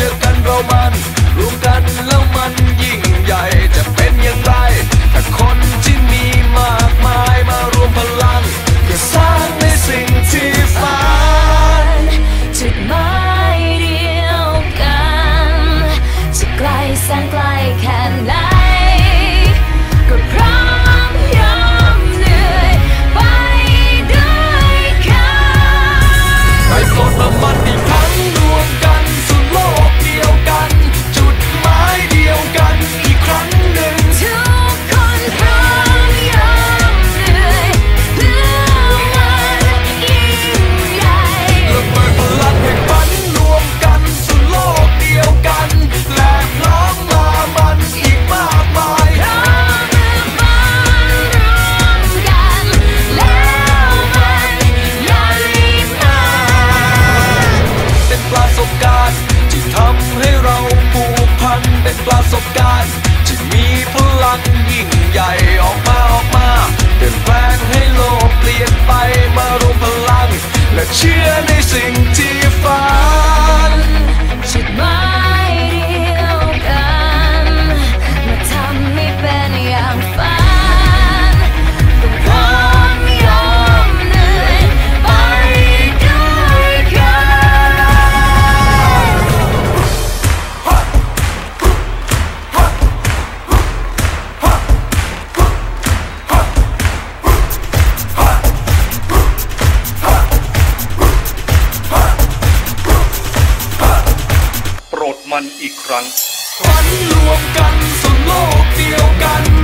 memikirkan roman Bukan นยิ่งใหญ่ออกมาออกมาเปลี่ยนแปลงให้โลกเปลี่ยนไปมารวมพลัง และเชื่อในสิ่งที่ฝันันอีกครั้งฝันรวมกันสุดโลกเดียวกัน